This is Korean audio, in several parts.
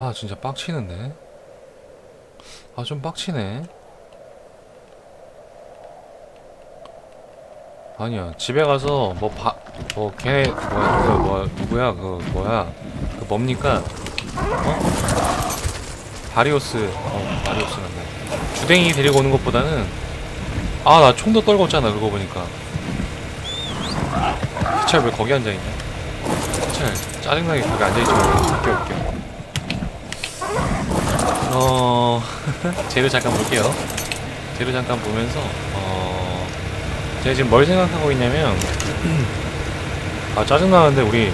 아 진짜 빡치는데? 아 좀 빡치네. 아니야 집에 가서 뭐바뭐 걔 뭐야 그 뭐야 누구야? 그 뭐야? 그 뭡니까? 어? 바리오스. 어 바리오스란다 주댕이 데리고 오는 것보다는 아 나 총도 떨궜잖아 그거 보니까. 희철 왜 거기 앉아있냐? 희철 짜증나게 거기 앉아있지 말고 웃겨 웃겨 어 재료 잠깐 볼게요. 재료 잠깐 보면서 어 제가 지금 뭘 생각하고 있냐면 아 짜증 나는데 우리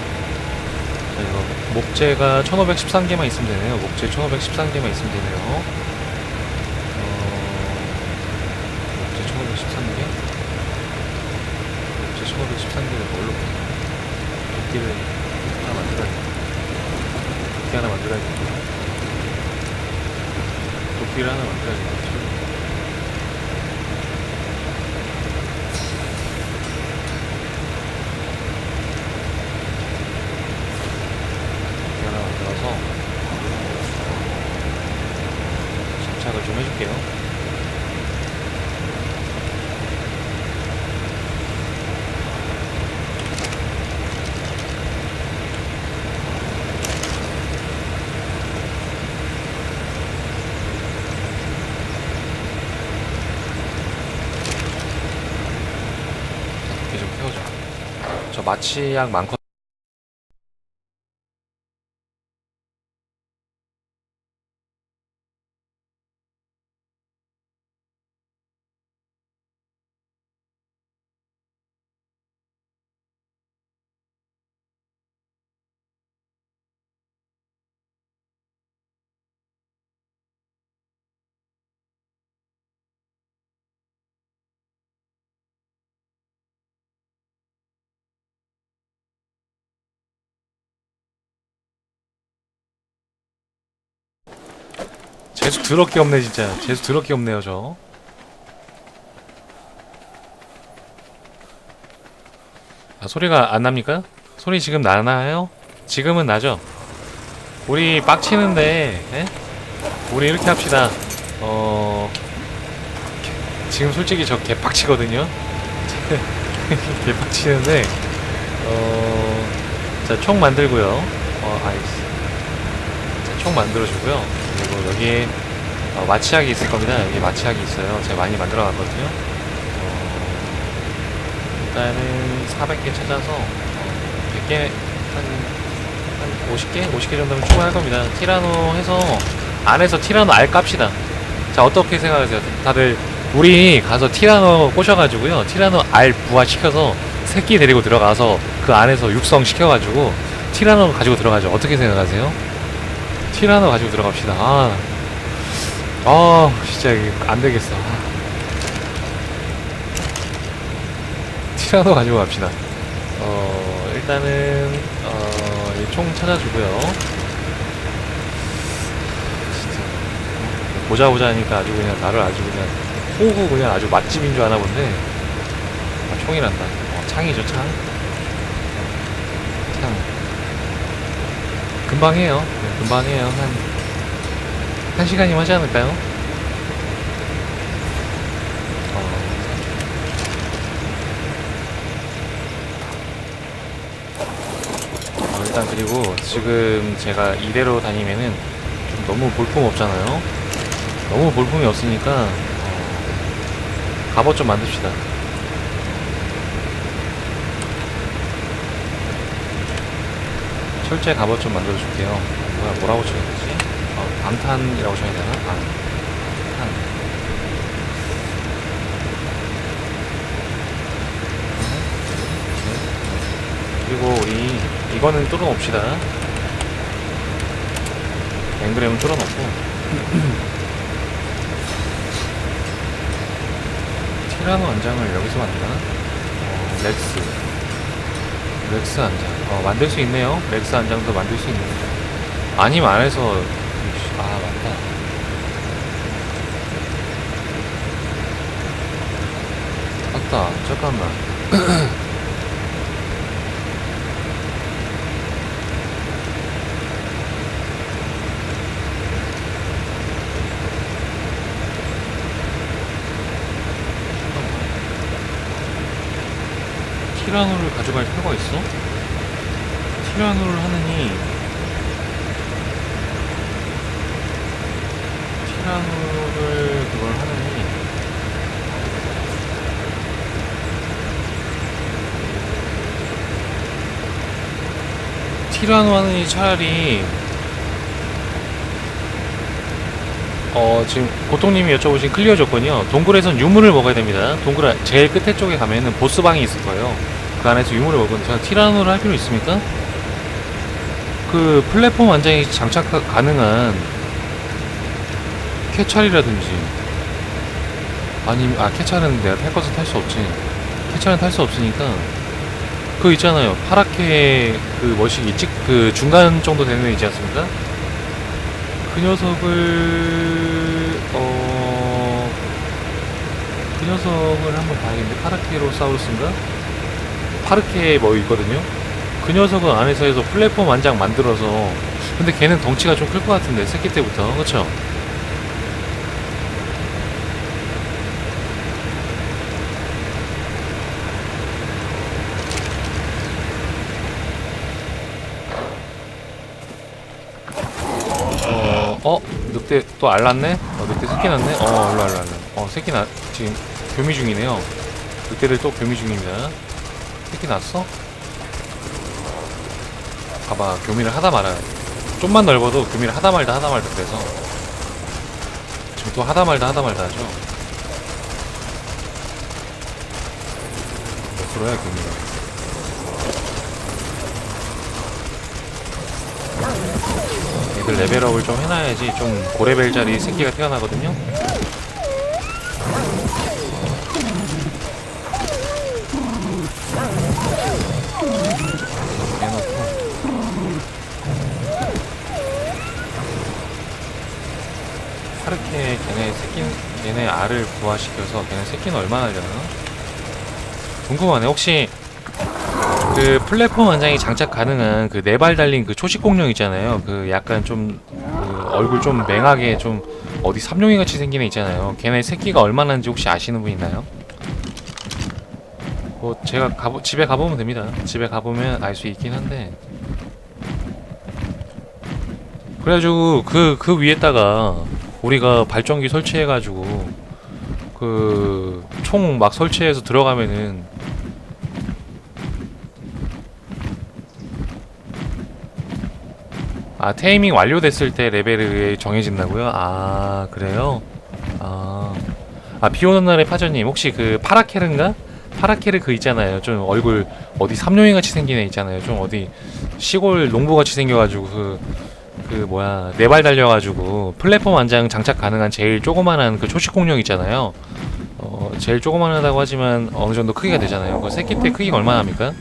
목재가 1513개만 있으면 되네요. 목재 1513개만 있으면 되네요. 어 목재 1513개 목재 1513개를 뭘로 도끼를 하나 만들어야겠다. 도끼 하나 만들어야겠다. 하나 만들어야겠다. 도끼 하나 만들어서 장착을 좀 해줄게요. 도끼 좀 태워줘. 저 마취약 많거. 재수 더럽게 없네 진짜. 재수 더럽게 없네요 저. 아, 소리가 안 납니까? 소리 지금 나나요? 지금은 나죠? 우리 빡치는데, 예? 우리 이렇게 합시다. 어, 지금 솔직히 저 개빡치거든요? 개빡치는데, 어, 자, 총 만들고요. 어, 아이스. 자, 총 만들어주고요. 그리고 여기에 어, 마취약이 있을 겁니다. 여기 마취약이 있어요. 제가 많이 만들어 놨거든요. 어, 일단은 400개 찾아서 어, 100개 한, 한 50개? 50개 정도면 충분할 겁니다. 티라노 해서 안에서 티라노 알 깝시다. 자 어떻게 생각하세요? 다들 우리 가서 티라노 꼬셔가지고요. 티라노 알 부화시켜서 새끼 데리고 들어가서 그 안에서 육성 시켜가지고 티라노 가지고 들어가죠. 어떻게 생각하세요? 티라노 가지고 들어갑시다. 아, 아 진짜 이게 안 되겠어. 티라노 가지고 갑시다. 어, 일단은, 어, 이총 찾아주고요. 진짜. 보자 보자 하니까 아주 그냥 나를 아주 그냥 호구 그냥 아주 맛집인 줄 아나 본데. 아, 총이란다. 어, 창이죠, 창. 창. 금방 해요. 네, 금방 해요. 한, 한 시간이면 하지 않을까요? 어, 어, 일단 그리고 지금 제가 이대로 다니면은 좀 너무 볼품 없잖아요. 너무 볼품이 없으니까 어, 갑옷 좀 만듭시다. 철제 갑옷 좀 만들어 줄게요. 뭐야 뭐라고 쳐야 되지? 어, 방탄이라고 쳐야 되나? 방, 탄. 그리고 우리 이거는 뚫어놓읍시다. 앵그램은 뚫어놓고 티라노 안장을 여기서 만드나? 어, 렉스 렉스 안장 어, 만들 수 있네요. 맥스 안장도 만들 수 있네요. 아님 안에서 아 맞다. 맞다. 잠깐만. 어, 뭐. 티라노를 가져갈 필요가 있어? 티라노를 하느니 티라노를 그걸 하느니 티라노 하느니 차라리 어 지금 고통님이 여쭤보신 클리어 조건이요. 동굴에선 유물을 먹어야 됩니다. 동굴 아- 제일 끝에 쪽에 가면은 보스방이 있을 거예요. 그 안에서 유물을 먹으면 제가 티라노를 할 필요 있습니까? 그 플랫폼 완장이 장착 가- 가능한 캐찰이라든지 아니 아 캐찰은 내가 탈 것은 탈 수 없지 캐찰은 탈 수 없으니까 그거 있잖아요 파랗게 그 뭐시기 찍그 중간 정도 되는 애 있지 않습니까? 그 녀석을 어... 그 녀석을 한번 봐야겠는데 파르케로사우루스인가? 파르케 뭐 있거든요? 그 녀석은 안에서 해서 플랫폼 완장 만들어서 근데 걔는 덩치가 좀 클 것 같은데 새끼 때부터 그쵸? 어, 어? 늑대 또 알랐네? 어, 늑대 새끼 났네? 어, 일로 알라, 알라. 어, 새끼 나, 지금 교미 중이네요. 늑대들 또 교미 중입니다. 새끼 났어? 봐봐, 교미를 하다 말아요. 좀만 넓어도 교미를 하다 말다 하다 말다 그래서. 지금 또 하다 말다 하다 말다 하죠. 몇 프로야, 교미가? 얘들 레벨업을 좀 해놔야지 좀 고레벨짜리 새끼가 태어나거든요. 해놓고 파르케 걔네 새끼 걔네 알을 부화시켜서 걔네 새끼는 얼마나 되나? 궁금하네. 혹시 그 플랫폼 완장이 장착 가능한 그 네 발 달린 그 초식 공룡 있잖아요. 그 약간 좀 그 얼굴 좀 맹하게 좀 어디 삼룡이 같이 생긴 애 있잖아요. 걔네 새끼가 얼마나인지 혹시 아시는 분 있나요? 뭐 제가 가보, 집에 가보면 됩니다. 집에 가보면 알 수 있긴 한데 그래가지고 그 그 위에다가 우리가 발전기 설치해가지고 그 총 막 설치해서 들어가면은 아 테이밍 완료됐을 때 레벨이 정해진다고요? 아 그래요? 아, 아 비오는 날의 파전님 혹시 그 파라케르인가? 파라케르 그 있잖아요 좀 얼굴 어디 삼룡이 같이 생긴 애 있잖아요 좀 어디 시골 농부 같이 생겨가지고 그, 그 뭐야 네 발 달려가지고 플랫폼 완장 장착 가능한 제일 조그만한 그 초식 공룡 있잖아요 어 제일 조그만하다고 하지만 어느 정도 크기가 되잖아요 그 새끼 때 크기가 얼마나 합니까?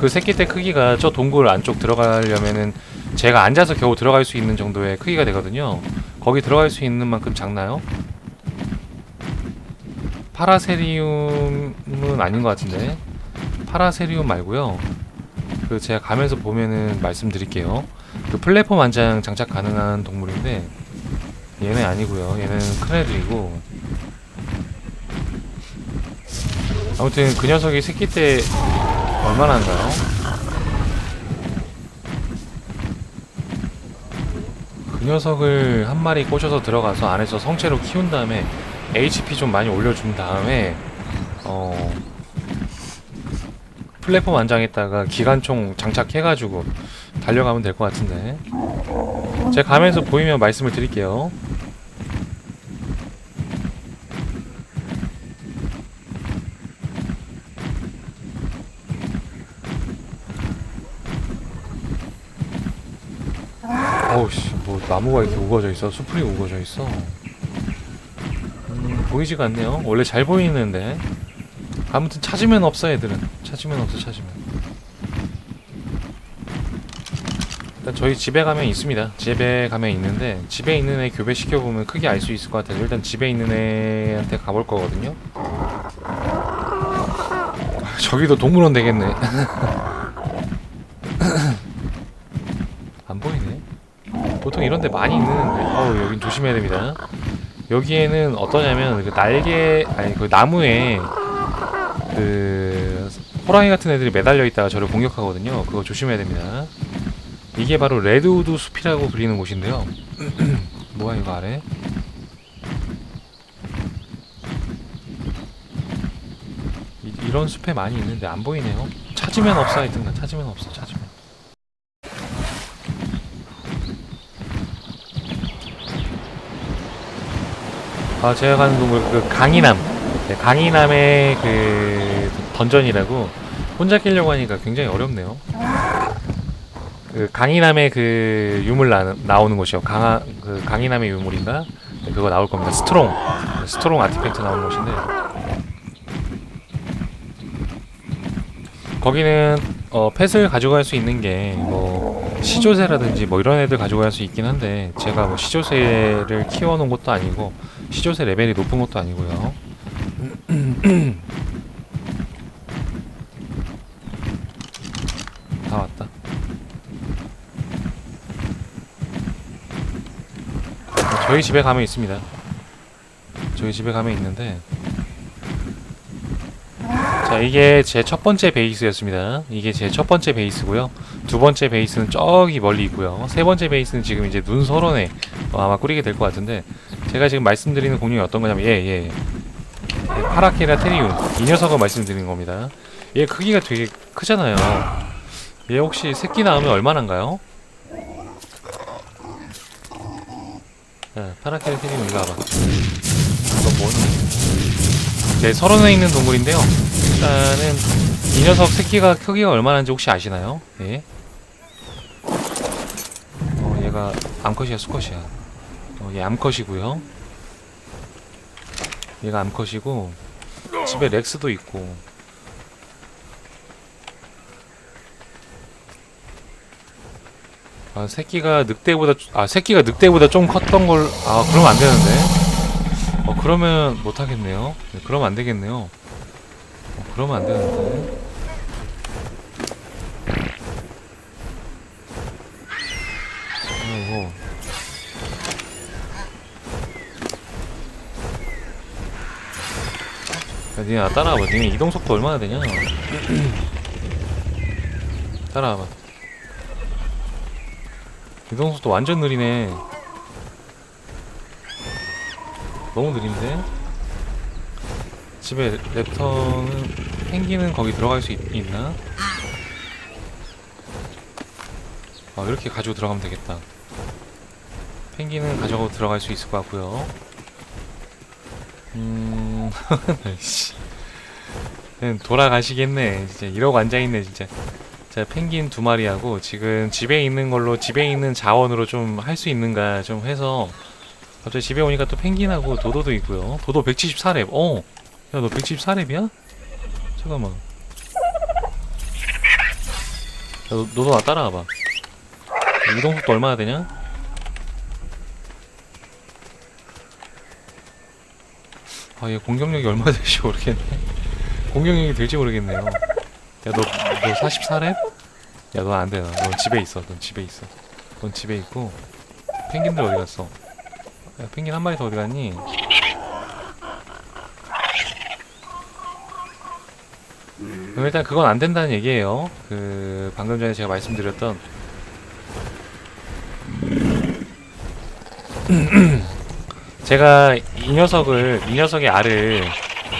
그 새끼 때 크기가 저 동굴 안쪽 들어가려면은 제가 앉아서 겨우 들어갈 수 있는 정도의 크기가 되거든요. 거기 들어갈 수 있는 만큼 작나요? 파라세리움은 아닌 것 같은데 파라세리움 말고요. 그 제가 가면서 보면은 말씀드릴게요. 그 플랫폼 안장 장착 가능한 동물인데 얘는 아니고요. 얘는 큰 애들이고 아무튼 그 녀석이 새끼 때 얼마나 한가요? 그 녀석을 한 마리 꽂아서 들어가서 안에서 성체로 키운 다음에 HP 좀 많이 올려준 다음에 어 플랫폼 안장에다가 기관총 장착해가지고 달려가면 될 것 같은데. 제가 가면서 보이면 말씀을 드릴게요. 어우씨 뭐 나무가 이렇게 우거져 있어? 수풀이 우거져 있어? 음, 보이지가 않네요. 원래 잘 보이는데. 아무튼 찾으면 없어 애들은. 찾으면 없어 찾으면 일단 저희 집에 가면 있습니다. 집에 가면 있는데 집에 있는 애 교배시켜 보면 크게 알 수 있을 것 같아서 일단 집에 있는 애한테 가볼 거거든요. 저기도 동물원 되겠네. 안 보이네. 보통 이런 데 많이 있는데 어우 여긴 조심해야 됩니다. 여기에는 어떠냐면 그 날개 아니 그 나무에 그 호랑이 같은 애들이 매달려 있다가 저를 공격하거든요. 그거 조심해야 됩니다. 이게 바로 레드우드 숲이라고 불리는 곳인데요. 뭐야 이거 아래? 이, 이런 숲에 많이 있는데 안 보이네요. 찾으면 없어 하여튼간 찾으면 없어 찾으면. 아 제가 가는 동굴 그 강이남 네, 강이남의 그 던전이라고 혼자 끼려고 하니까 굉장히 어렵네요. 그 강이남의 그 유물 나, 나오는 곳이요. 강하 그 강이남의 유물인가? 네, 그거 나올 겁니다. 스트롱 스트롱 아티팩트 나오는 곳인데 거기는 어, 펫을 가져갈 수 있는 게 뭐 시조새라든지 뭐 이런 애들 가져갈 수 있긴 한데 제가 뭐 시조새를 키워놓은 것도 아니고 시조새 레벨이 높은 것도 아니고요. 다 왔다. 저희 집에 가면 있습니다. 저희 집에 가면 있는데 자 이게 제 첫 번째 베이스였습니다. 이게 제 첫 번째 베이스고요. 두 번째 베이스는 저기 멀리 있고요. 세 번째 베이스는 지금 이제 눈 서론에 어, 아마 꾸리게 될 것 같은데 제가 지금 말씀드리는 공룡이 어떤 거냐면 예 예. 예, 파라케라 테리움 이 녀석을 말씀드리는 겁니다. 얘 크기가 되게 크잖아요. 얘 혹시 새끼 낳으면 얼마나인가요? 자, 파라케라 테리움 이거 봐봐. 이거 뭐니? 네, 서론에 있는 동물인데요. 일단은 이 녀석 새끼가 크기가 얼마나인지 혹시 아시나요? 예. 어, 얘가 암컷이야, 수컷이야. 어, 얘 암컷이고요. 얘가 암컷이고 집에 렉스도 있고. 아, 새끼가 늑대보다 아, 새끼가 늑대보다 좀 컸던 걸 아, 그러면 안 되는데. 어, 그러면 못 하겠네요. 네, 그러면 안 되겠네요. 어, 그러면 안 되는데. 아이고. 야, 니네 나 따라와봐. 니네 이동 속도 얼마나 되냐? 따라와봐. 이동 속도 완전 느리네. 너무 느린데? 집에 랩터는 펭귄은 거기 들어갈 수 있, 있나? 아 이렇게 가지고 들어가면 되겠다 펭귄은 가지고 들어갈 수 있을 것 같고요 음... 돌아가시겠네 진짜 이러고 앉아있네 진짜 자 펭귄 두 마리하고 지금 집에 있는 걸로 집에 있는 자원으로 좀 할 수 있는가 좀 해서 갑자기 집에 오니까 또 펭귄하고 도도도 있고요. 도도 174렙. 어. 야, 너 174렙이야? 잠깐만. 야, 너, 너도 나 따라와 봐. 이동 속도 얼마나 되냐? 아, 얘 공격력이 얼마나 될지 모르겠네. 공격력이 될지 모르겠네요. 야, 너, 너 44렙? 야, 너안 돼. 너. 넌 집에 있어. 넌 집에 있어. 넌 집에 있고. 펭귄들 어디 갔어? 야, 펭귄 한 마리 더 어디 갔니? 그럼 일단 그건 안 된다는 얘기예요. 그 방금 전에 제가 말씀드렸던 제가 이 녀석을 이 녀석의 알을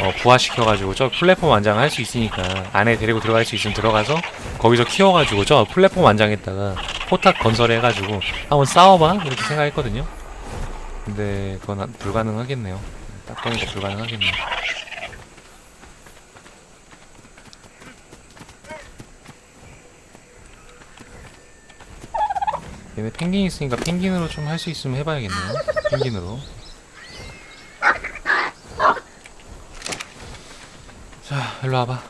어, 부화시켜가지고 저 플랫폼 완장을 할 수 있으니까 안에 데리고 들어갈 수 있으면 들어가서 거기서 키워가지고 저 플랫폼 완장에다가 포탑 건설해가지고 한번 싸워봐 이렇게 생각했거든요. 근데 그건 안- 불가능하겠네요. 딱 보니까 불가능하겠네요. 얘네 펭귄 있으니까 펭귄으로 좀 할 수 있으면 해봐야겠네요. 펭귄으로. 자, 일로 와봐.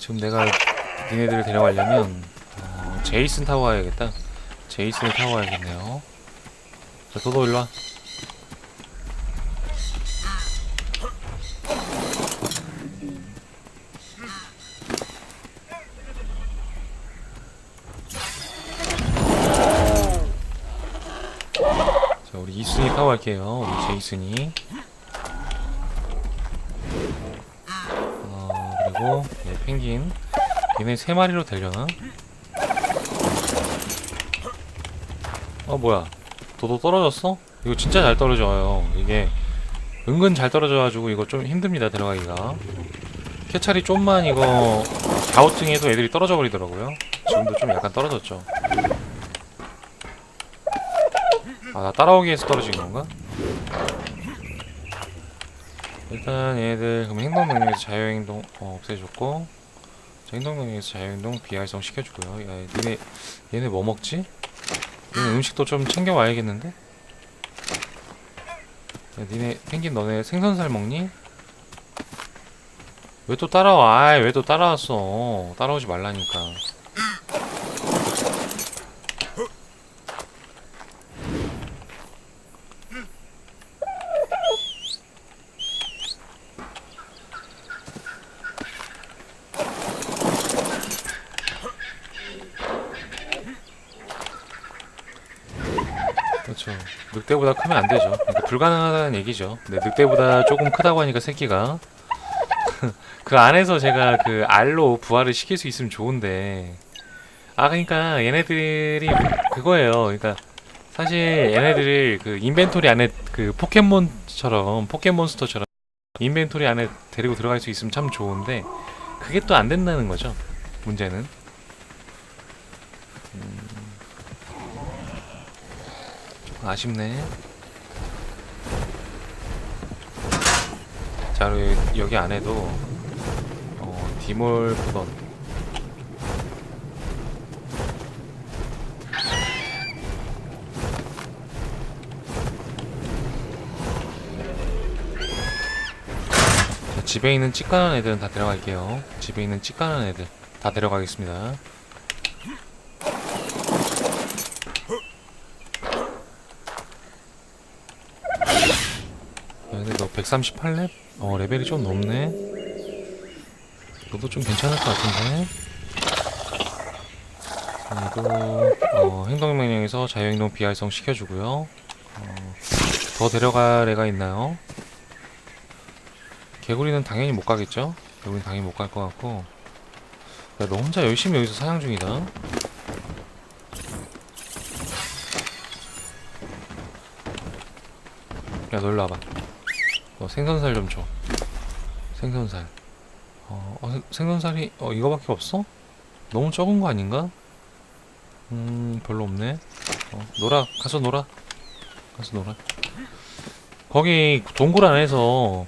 지금 내가 니네들을 데려가려면 어, 제이슨 타고 가야겠다. 제이슨을 타고 가야겠네요. 자, 도도 일로 와. 자, 우리 이순이 타고 갈게요. 우리 제이슨이. 어, 그리고 펭귄 얘네 세 마리로 되려나? 어 뭐야 도도 떨어졌어? 이거 진짜 잘 떨어져요 이게 은근 잘 떨어져가지고 이거 좀 힘듭니다 들어가기가 캐찰이 좀만 이거 갸우뚱해도 애들이 떨어져 버리더라고요 지금도 좀 약간 떨어졌죠 아 나 따라오기 위해서 떨어진 건가? 일단 얘네들 그럼 행동 능력에서 자유 행동 어, 없애줬고 자, 행동 능력에서 자유 행동 비활성 시켜주고요 야 얘네 얘네 뭐 먹지? 얘네 음식도 좀 챙겨 와야겠는데? 야, 니네 펭귄 너네 생선살 먹니? 왜 또 따라와? 왜 또 따라왔어? 따라오지 말라니까. 그렇죠. 늑대보다 크면 안 되죠. 그러니까 불가능하다는 얘기죠. 네, 늑대보다 조금 크다고 하니까 새끼가 그 안에서 제가 그 알로 부활을 시킬 수 있으면 좋은데 아 그러니까 얘네들이 그거예요. 그러니까 사실 얘네들을 그 인벤토리 안에 그 포켓몬처럼 포켓몬스터처럼 인벤토리 안에 데리고 들어갈 수 있으면 참 좋은데 그게 또 안 된다는 거죠. 문제는. 음, 조금 아쉽네. 자, 그리고 여기 안에도 어, 디몰 자, 집에 있는 찌까는 애들은 다 데려갈게요. 집에 있는 찌까는 애들 다 데려가겠습니다. 야, 근데 너 138렙? 어, 레벨이 좀 높네. 너도 좀 괜찮을 것 같은데. 그리고 어, 행동명령에서 자유행동 비활성 시켜주고요. 어, 더 데려갈 애가 있나요? 개구리는 당연히 못 가겠죠? 개구리는 당연히 못 갈 것 같고. 야, 너 혼자 열심히 여기서 사냥 중이다. 야, 너 일로 와봐. 너 생선살 좀 줘. 생선살. 어, 어, 생- 생선살이 어 이거밖에 없어? 너무 적은 거 아닌가? 음 별로 없네. 어, 놀아 가서 놀아. 가서 놀아. 거기 동굴 안에서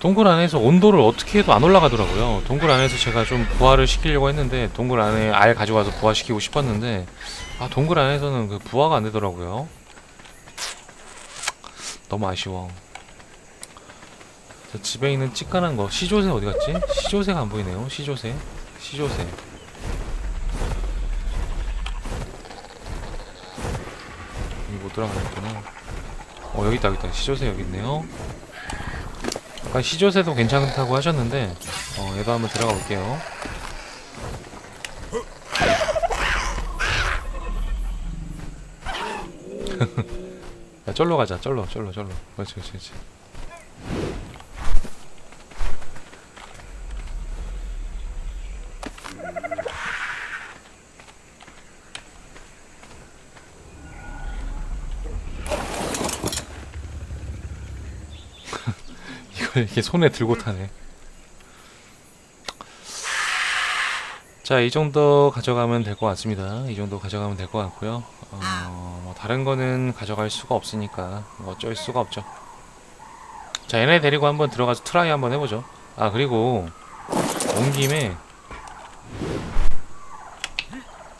동굴 안에서 온도를 어떻게 해도 안 올라가더라고요. 동굴 안에서 제가 좀 부화를 시키려고 했는데 동굴 안에 알 가져가서 부화시키고 싶었는데 아 동굴 안에서는 그 부화가 안 되더라고요. 너무 아쉬워. 저 집에 있는 찌깐한 거 시조새 어디 갔지? 시조새가 안 보이네요. 시조새, 시조새. 못 들어가겠구나. 어 여기 있다 여기 있다. 시조새 여기 있네요. 아까 시조새도 괜찮다고 하셨는데 어 얘도 한번 들어가 볼게요. 야 쩔로 가자 쩔로 쩔로 쩔로 그렇지 그렇지 그렇지 이걸 이렇게 손에 들고 타네. 자 이 정도 가져가면 될 것 같습니다. 이 정도 가져가면 될 것 같고요. 어, 뭐 다른 거는 가져갈 수가 없으니까 뭐 어쩔 수가 없죠. 자 얘네 데리고 한번 들어가서 트라이 한번 해보죠. 아 그리고 온 김에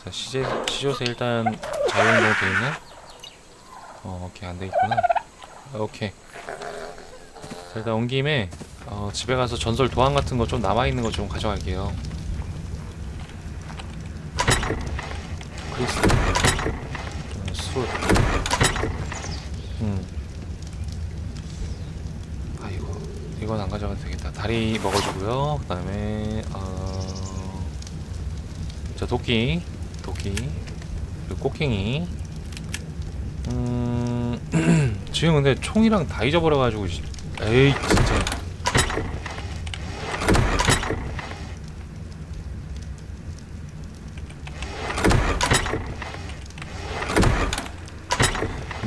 자 시제 시조새 일단 자유행동 돼 있나? 어 오케이 안 돼 있구나. 오케이. 자, 일단 온 김에 어, 집에 가서 전설 도안 같은 거 좀 남아 있는 거 좀 가져갈게요. 크리스 어, 술. 음. 아 이거 이건 안 가져가도 되겠다. 다리 먹어주고요. 그 다음에 어... 자 도끼. 도끼. 그리고 꽃갱이. 음... 지금 근데 총이랑 다 잊어버려가지고 씨. 에이 진짜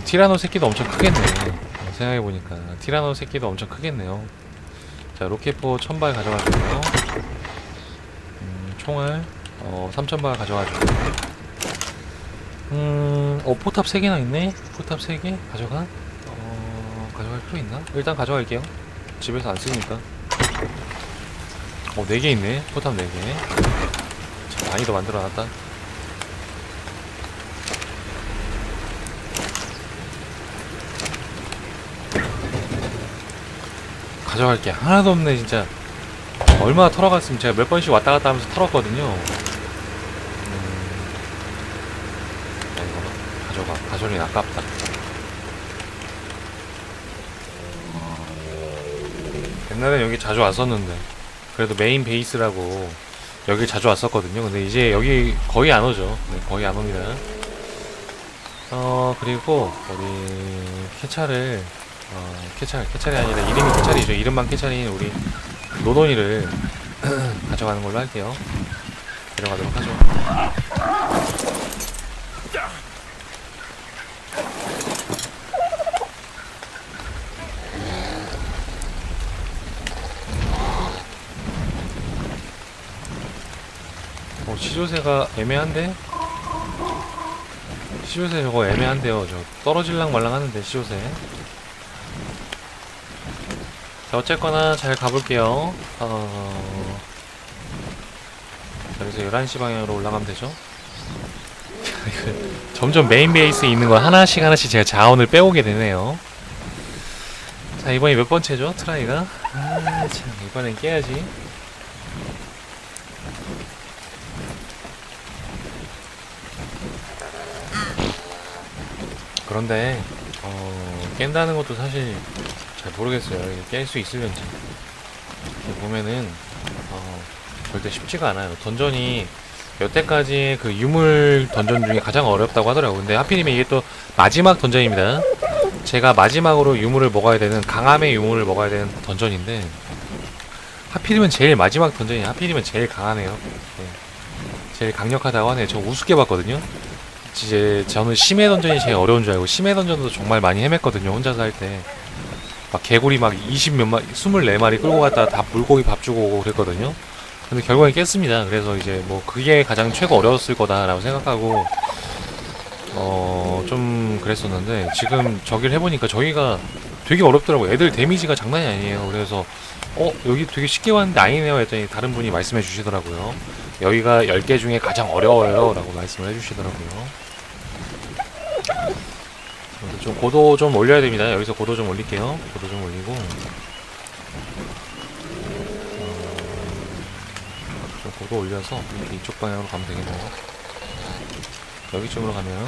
티라노 새끼도 엄청 크겠네 생각해보니까 티라노 새끼도 엄청 크겠네요 자 로켓포 1000발 가져가주고요 음, 총을 어, 3000발 가져가주고 음... 어 포탑 3개나 있네? 포탑 3개? 가져가? 어, 가져갈 필요 있나? 일단 가져갈게요. 집에서 안 쓰니까. 어, 4개 있네. 포탑 4개. 자, 많이 더 만들어 놨다. 가져갈 게. 하나도 없네, 진짜. 얼마나 털어갔으면 제가 몇 번씩 왔다 갔다 하면서 털었거든요. 음, 야, 이거 가져가. 가솔린 아깝다. 옛날엔 여기 자주 왔었는데. 그래도 메인 베이스라고 여기 자주 왔었거든요. 근데 이제 여기 거의 안 오죠. 네, 거의 안 옵니다. 어, 그리고 우리 캐차를 어, 캐찰, 캐찰이 아니라 이름이 캐찰이죠. 이름만 캐찰인 우리 노돈이를 가져가는 걸로 할게요. 데려가도록 하죠. 어, 시조새가 애매한데? 시조새 저거 애매한데요. 저 떨어질랑 말랑 하는데 시조새. 자, 어쨌거나 잘 가볼게요. 어... 자, 여기서 11시 방향으로 올라가면 되죠? 점점 메인 베이스에 있는 거 하나씩 하나씩 제가 자원을 빼오게 되네요. 자, 이번이 몇 번째죠? 트라이가? 아, 참, 이번엔 깨야지. 그런데, 어, 깬다는 것도 사실 잘 모르겠어요. 깰 수. 이렇게 보면은 어, 절대 쉽지가 않아요. 던전이 여태까지 그 유물 던전 중에 가장 어렵다고 하더라고요. 근데 하필이면 이게 또 마지막 던전입니다. 제가 마지막으로 유물을 먹어야 되는 강함의 유물을 먹어야 되는 던전인데 하필이면 제일 마지막 던전이 하필이면 제일 강하네요. 네. 제일 강력하다고 하네요. 저 우습게 봤거든요. 이제 저는 심해 던전이 제일 어려운 줄 알고 심해 던전도 정말 많이 헤맸거든요. 혼자서 할 때. 막 개구리 막 20 몇 마리, 24마리 끌고 갔다가 다 물고기 밥 주고 오고 그랬거든요. 근데 결국엔 깼습니다. 그래서 이제 뭐 그게 가장 최고 어려웠을 거다라고 생각하고 어, 좀 그랬었는데 지금 저기를 해보니까 저기가 되게 어렵더라고요. 애들 데미지가 장난이 아니에요. 그래서 어, 여기 되게 쉽게 왔는데 아니네요. 했더니 다른 분이 말씀해 주시더라고요. 여기가 10개 중에 가장 어려워요. 라고 말씀을 해주시더라고요. 그래서 좀 고도 좀 올려야 됩니다. 여기서 고도 좀 올릴게요. 고도 좀 올리고 어, 좀 고도 올려서 이렇게 이쪽 방향으로 가면 되겠네요. 여기쯤으로 가면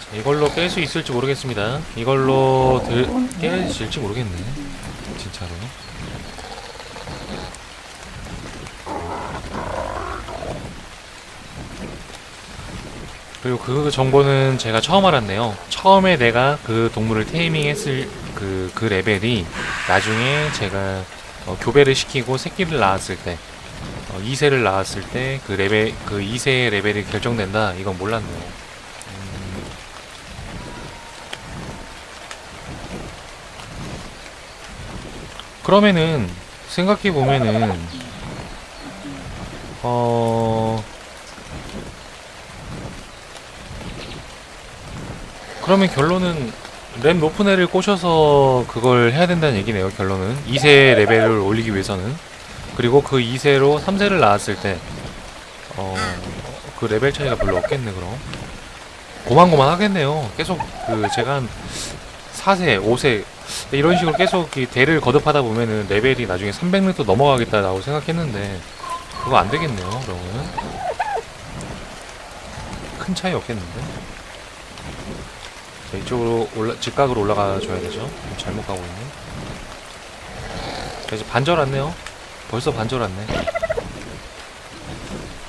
자, 이걸로 깰 수 있을지 모르겠습니다. 이걸로 들, 깰질지 모르겠네. 진짜로. 그리고 그 정보는 제가 처음 알았네요. 처음에 내가 그 동물을 테이밍 했을 그, 그 레벨이 나중에 제가 어, 교배를 시키고 새끼를 낳았을 때, 어, 2세를 낳았을 때 그 레벨, 그 2세의 레벨이 결정된다. 이건 몰랐네요. 음. 그러면은, 생각해 보면은, 그러면 결론은 램 높은 애를 꼬셔서 그걸 해야 된다는 얘기네요. 결론은 2세 레벨을 올리기 위해서는 그리고 그 2세로 3세를 낳았을 때 어, 그 레벨 차이가 별로 없겠네 그럼 고만고만 하겠네요. 계속 그 제가 한 4세, 5세 이런 식으로 계속 이 대를 거듭하다 보면은 레벨이 나중에 300렙도 넘어가겠다라고 생각했는데 그거 안 되겠네요. 그러면은 큰 차이 없겠는데. 자, 이쪽으로 올라, 직각으로 올라가 줘야 되죠. 잘못 가고 있네. 자, 이제 반절 왔네요. 벌써 반절 왔네.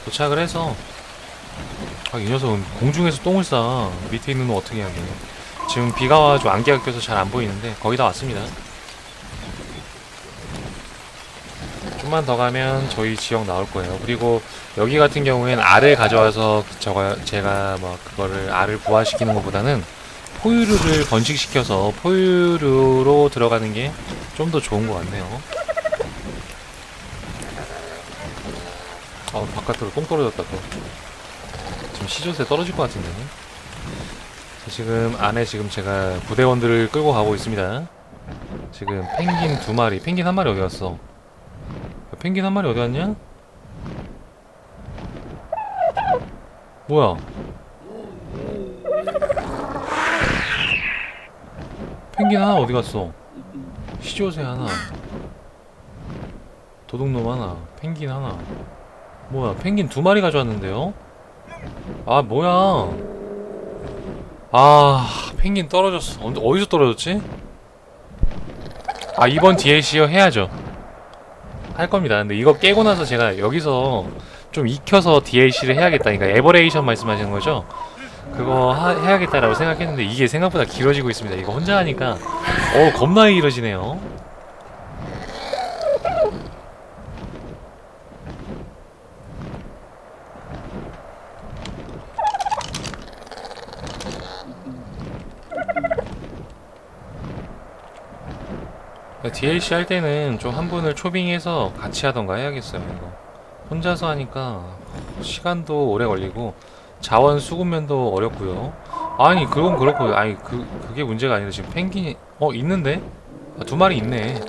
도착을 해서, 아, 이 녀석은 공중에서 똥을 싸. 밑에 있는 놈 어떻게 돼. 지금 비가 와가지고 안개가 껴서 잘 안 보이는데, 거의 다 왔습니다. 좀만 더 가면 저희 지역 나올 거예요. 그리고 여기 같은 경우에는 알을 가져와서 저가 제가 뭐 그거를 알을 부화시키는 것보다는 포유류를 번식시켜서 포유류로 들어가는 게 좀 더 좋은 것 같네요. 어 바깥으로 똥 떨어졌다 또. 지금 시조새 떨어질 것 같은데. 자, 지금 안에 지금 제가 부대원들을 끌고 가고 있습니다. 지금 펭귄 두 마리, 펭귄 한 마리 어디 갔어? 야, 펭귄 한 마리 어디 갔냐? 뭐야? 펭귄 하나 어디 갔어? 시조새 하나, 도둑놈 하나, 펭귄 하나. 뭐야? 펭귄 두 마리 가져왔는데요? 아 뭐야? 아 펭귄 떨어졌어. 언제- 어디서 떨어졌지? 아 이번 DLC요 해야죠. 할 겁니다. 근데 이거 깨고 나서 제가 여기서 좀 익혀서 DLC를 해야겠다. 그러니까 에버레이션 말씀하시는 거죠? 그거 하- 해야겠다라고 생각했는데 이게 생각보다 길어지고 있습니다. 이거 혼자 하니까 어 겁나 길어지네요. DLC 할 때는 좀 한 분을 초빙해서 같이 하던가 해야겠어요. 이거 혼자서 하니까 시간도 오래 걸리고 자원 수급면도 어렵고요. 아니 그건 그렇고 아니 그 그게 문제가 아니라 지금 펭귄이 어 있는데 아, 두 마리 있네.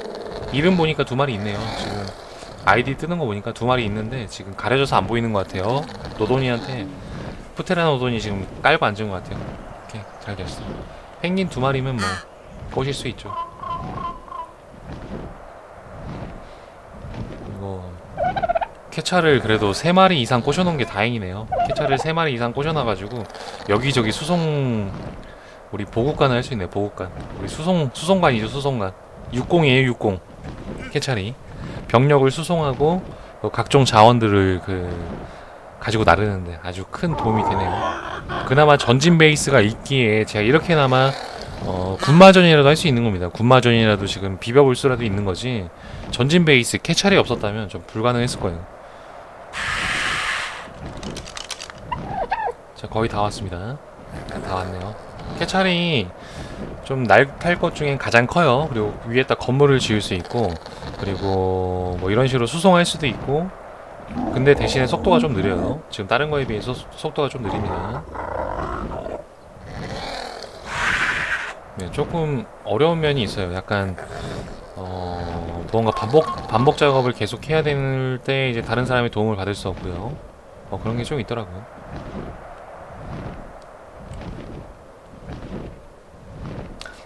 이름 보니까 두 마리 있네요. 지금 아이디 뜨는 거 보니까 두 마리 있는데 지금 가려져서 안 보이는 것 같아요. 노돈이한테 푸테라 노돈이 지금 깔고 앉은 것 같아요. 오케이 잘 됐어. 펭귄 두 마리면 뭐 꼬실 수 있죠. 이거 캐차를 그래도 세 마리 이상 꼬셔놓은 게 다행이네요. 캐차를 세 마리 이상 꼬셔놔가지고 여기저기 수송 우리 보급관을 할 수 있네. 보급관. 우리 수송 수송관이죠. 수송관. 60이에요. 60. 캐차리 병력을 수송하고 그 각종 자원들을 그 가지고 나르는데 아주 큰 도움이 되네요. 그나마 전진 베이스가 있기에 제가 이렇게나마 어, 군마전이라도 할 수 있는 겁니다. 군마전이라도 지금 비벼볼 수라도 있는 거지. 전진 베이스 캐찰이 없었다면 좀 불가능했을 거예요. 자 거의 다 왔습니다. 다 왔네요. 캐찰이 좀 날 탈 것 중엔 가장 커요. 그리고 위에다 건물을 지을 수 있고 그리고 뭐 이런 식으로 수송할 수도 있고 근데 대신에 속도가 좀 느려요. 지금 다른 거에 비해서 속- 속도가 좀 느립니다. 네, 조금 어려운 면이 있어요. 약간 어, 뭔가 반복 반복 작업을 계속 해야 될 때 이제 다른 사람의 도움을 받을 수 없고요. 어, 그런 게 좀 있더라고요.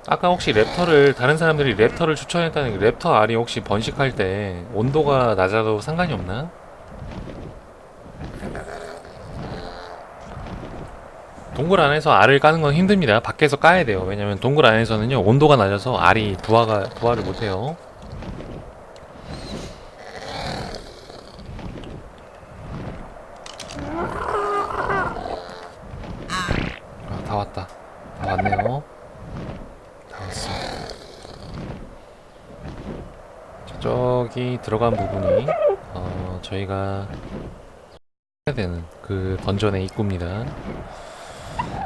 아까 혹시 랩터를 다른 사람들이 랩터를 추천했다는 게 랩터 알이 혹시 번식할 때 온도가 낮아도 상관이 없나? 동굴 안에서 알을 까는 건 힘듭니다. 밖에서 까야 돼요. 왜냐면 동굴 안에서는요 온도가 낮아서 알이 부화가 부화를 못해요. 아, 다 왔다. 다 왔네요. 다 왔어. 저기 들어간 부분이 어, 저희가 해야 되는 그 던전의 입구입니다.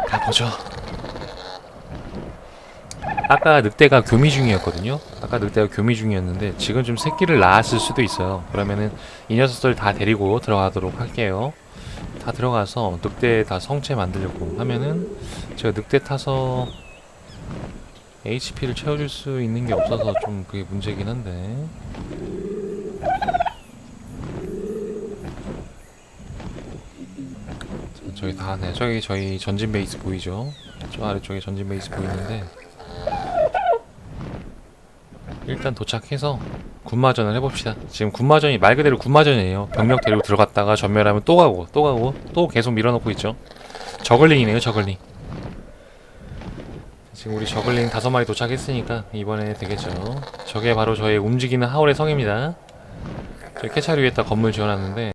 가보죠. 아까 늑대가 교미 중이었거든요. 아까 늑대가 교미 중이었는데 지금 좀 새끼를 낳았을 수도 있어요. 그러면은 이 녀석들 다 데리고 들어가도록 할게요. 다 들어가서 늑대 다 성체 만들려고 하면은 제가 늑대 타서 HP를 채워줄 수 있는 게 없어서 좀 그게 문제긴 한데 다 네, 저기 저희 전진 베이스 보이죠? 저 아래쪽에 전진 베이스 보이는데 일단 도착해서 군마전을 해봅시다. 지금 군마전이 말 그대로 군마전이에요. 병력 데리고 들어갔다가 전멸하면 또 가고 또 가고 또 계속 밀어넣고 있죠. 저글링이네요, 저글링. 지금 우리 저글링 다섯 마리 도착했으니까 이번에 되겠죠. 저게 바로 저의 움직이는 하울의 성입니다. 저희 캐차리 위에다 건물 지어놨는데